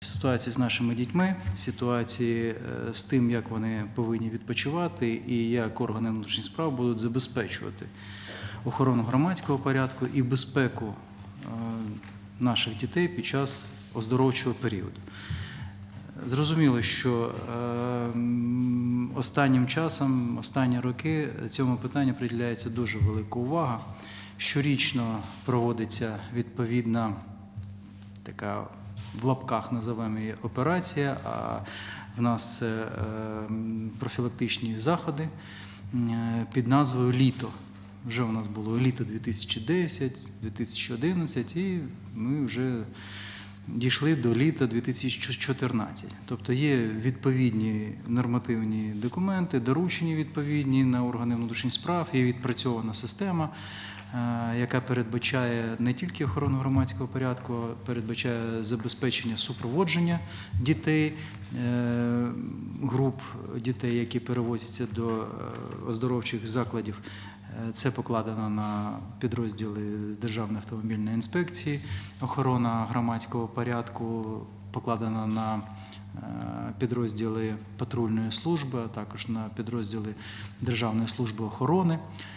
Ситуації з нашими дітьми, ситуації е, з тим, як вони повинні відпочивати і як органи внутрішніх справ будуть забезпечувати охорону громадського порядку і безпеку е, наших дітей під час оздоровчого періоду. Зрозуміло, що е, останнім часом, останні роки цьому питанню приділяється дуже велика увага. Щорічно проводиться відповідна така в лапках називаємо її операція, а в нас це е, профілактичні заходи е, під назвою Літо. Вже у нас було літо 2010, 2011, і ми вже дійшли до літа 2014. Тобто є відповідні нормативні документи, доручені відповідні на органи внутрішніх справ, є відпрацьована система, яка передбачає не тільки охорону громадського порядку, а передбачає забезпечення супроводження дітей, е, груп дітей, які перевозяться до е, оздоровчих закладів. Е, Це покладено на підрозділи Державної автомобільної інспекції, охорона громадського порядку покладена на е, підрозділи патрульної служби, а також на підрозділи Державної служби охорони, Е,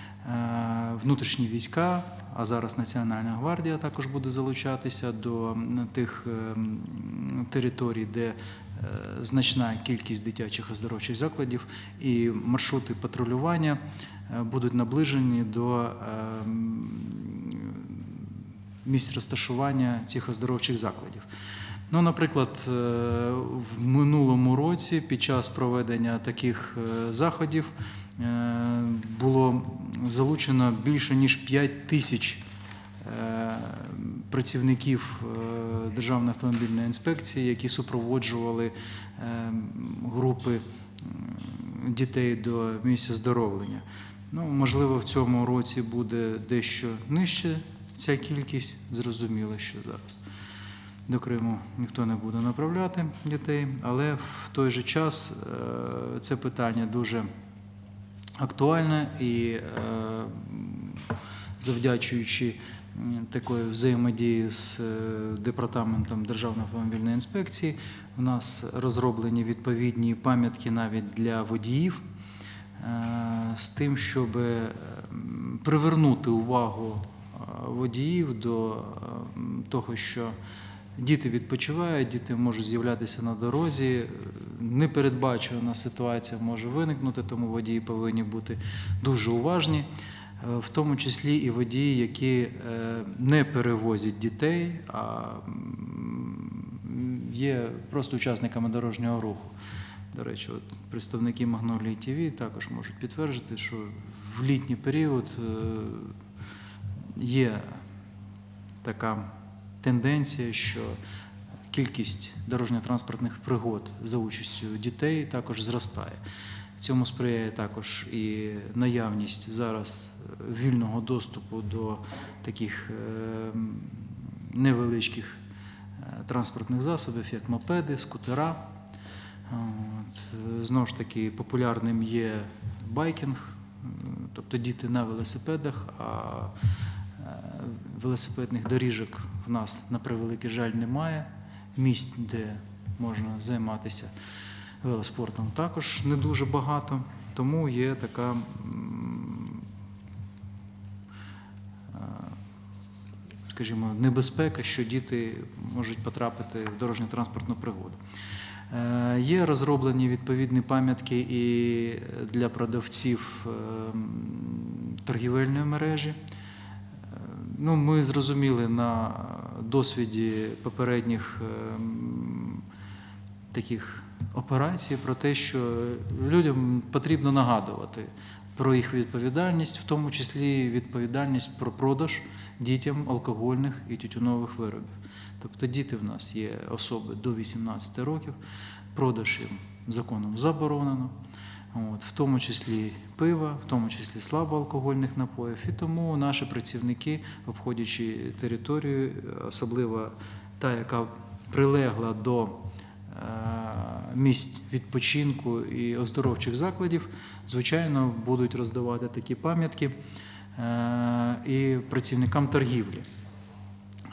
внутрішні війська, а зараз Національна гвардія також буде залучатися до тих е, територій, де е, значна кількість дитячих оздоровчих закладів, і маршрути патрулювання е, будуть наближені до е, місць розташування цих оздоровчих закладів. Ну, наприклад, е, в минулому році під час проведення таких е, заходів е, було залучено більше ніж 5 тисяч працівників Державної автомобільної інспекції, які супроводжували групи дітей до місця здоровлення. Ну, можливо, в цьому році буде дещо нижче ця кількість, зрозуміло, що зараз. До Криму ніхто не буде направляти дітей, але в той же час е, це питання дуже актуальне і е, завдячуючи такої взаємодії з е, департаментом Державної автомобільної інспекції, у нас розроблені відповідні пам'ятки навіть для водіїв з тим, щоб привернути увагу водіїв до того, що діти відпочивають, діти можуть з'являтися на дорозі. Непередбачувана ситуація може виникнути, тому водії повинні бути дуже уважні, е, в тому числі і водії, які е, не перевозять дітей, а є просто учасниками дорожнього руху. До речі, от представники Магнолії ТВ також можуть підтвердити, що в літній період е, є така тенденція, що кількість дорожньо-транспортних пригод за участю дітей також зростає. Цьому сприяє також і наявність зараз вільного доступу до таких е, невеличких е, транспортних засобів, як мопеди, скутера. От. е, Знову ж таки, популярним є байкінг, тобто діти на велосипедах, а велосипедних доріжок в нас, на превеликий жаль, немає. Місць, де можна займатися велоспортом, також не дуже багато. Тому є така е, скажімо, небезпека, що діти можуть потрапити в дорожньо-транспортну пригоду. Е, Є розроблені відповідні пам'ятки і для продавців е, торгівельної мережі. Ну, ми зрозуміли на досвіді попередніх е, таких операцій про те, що людям потрібно нагадувати про їх відповідальність, в тому числі відповідальність про продаж дітям алкогольних і тютюнових виробів. Тобто діти в нас є особи до 18 років, продаж їм законом заборонено. От, в тому числі пива, в тому числі слабоалкогольних напоїв. І тому наші працівники, обходячи територію, особливо та, яка прилегла до е, місць відпочинку і оздоровчих закладів, звичайно, будуть роздавати такі пам'ятки е, і працівникам торгівлі.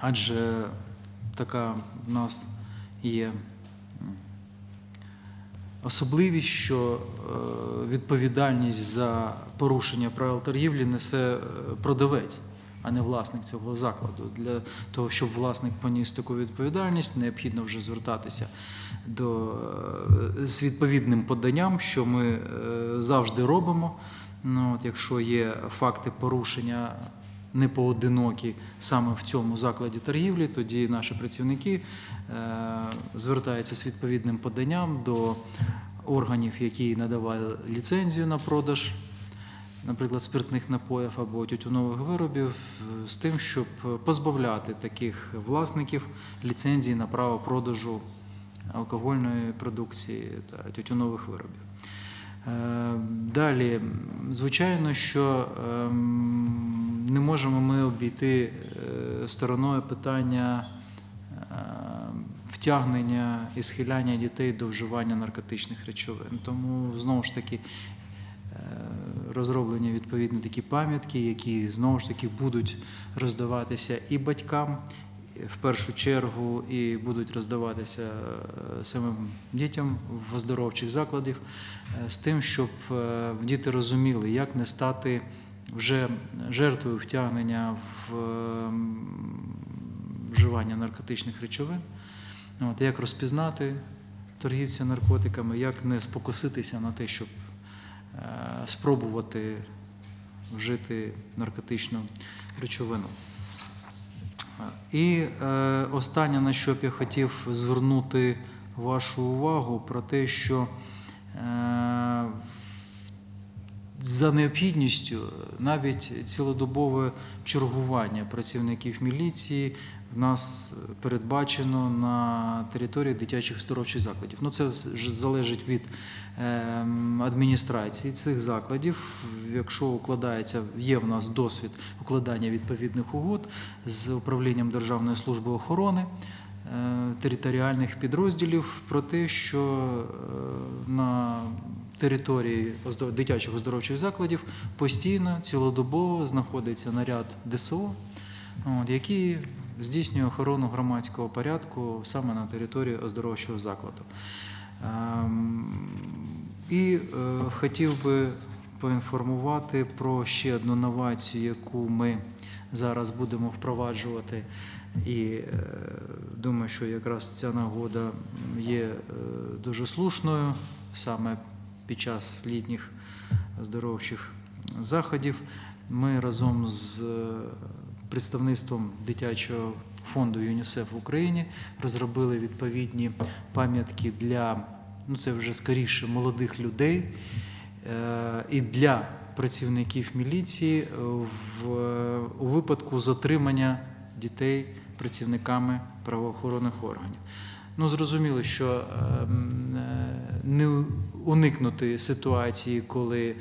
Адже така в нас є особливість, що е, відповідальність за порушення правил торгівлі несе е, продавець, а не власник цього закладу. Для того, щоб власник поніс таку відповідальність, необхідно вже звертатися до, е, з відповідним поданням, що ми завжди робимо. Ну, от, якщо є факти порушення не поодинокі саме в цьому закладі торгівлі, тоді наші працівники е, звертаються з відповідним поданням до органів, які надавали ліцензію на продаж, наприклад, спиртних напоїв або тютюнових виробів, з тим, щоб позбавляти таких власників ліцензії на право продажу алкогольної продукції та тютюнових виробів. Е, Далі, звичайно, що ем, не можемо ми обійти е, стороною питання е, втягнення і схиляння дітей до вживання наркотичних речовин. Тому знову ж таки е, розроблені відповідні такі пам'ятки, які знову ж таки будуть роздаватися і батькам. В першу чергу і будуть роздаватися самим дітям в оздоровчих закладів е, з тим, щоб діти розуміли, як не стати вже жертвою втягнення в ем, вживання наркотичних речовин, От, як розпізнати торгівця наркотиками, як не спокуситися на те, щоб е, спробувати вжити наркотичну речовину. І е, останнє, на що б я хотів звернути вашу увагу, про те, що е, за необхідністю навіть цілодобове чергування працівників міліції в нас передбачено на території дитячих здоровчих закладів. Ну, це залежить від ем, адміністрації цих закладів. Якщо укладається, є в нас досвід укладання відповідних угод з управлінням Державної служби охорони е, територіальних підрозділів про те, що е, на території дитячих оздоровчих закладів постійно цілодобово знаходиться наряд ДСО, який здійснює охорону громадського порядку саме на території оздоровчого закладу. Ем, І е, хотів би поінформувати про ще одну новацію, яку ми зараз будемо впроваджувати. І е, думаю, що якраз ця нагода є е, дуже слушною саме під час літніх оздоровчих заходів. Ми разом з е, представництвом дитячого фонду ЮНІСЕФ в Україні розробили відповідні пам'ятки для ну це вже скоріше молодих людей е, і для працівників міліції в, у випадку затримання дітей працівниками правоохоронних органів. Ну, зрозуміло, що ем, е, не уникнути ситуації, коли ем,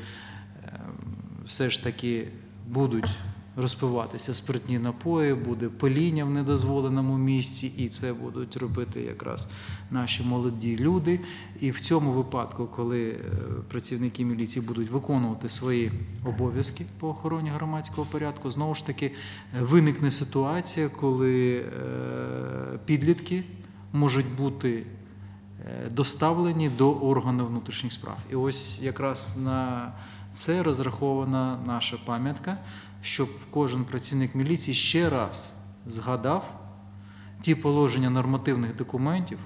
все ж таки будуть розпиватися спиртні напої, буде паління в недозволеному місці, і це будуть робити якраз наші молоді люди. І в цьому випадку, коли е, працівники міліції будуть виконувати свої обов'язки по охороні громадського порядку, знову ж таки е, виникне ситуація, коли е, підлітки можуть бути е, доставлені до органів внутрішніх справ. І ось якраз на це розрахована наша пам'ятка, щоб кожен працівник міліції ще раз згадав ті положення нормативних документів,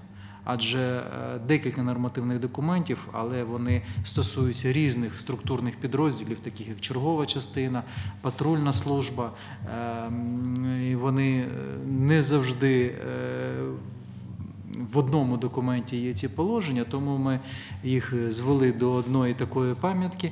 адже е, декілька нормативних документів, але вони стосуються різних структурних підрозділів, таких як чергова частина, патрульна служба, ем, і вони е, не завжди е, в одному документі є ці положення, тому ми їх звели до одної такої пам'ятки,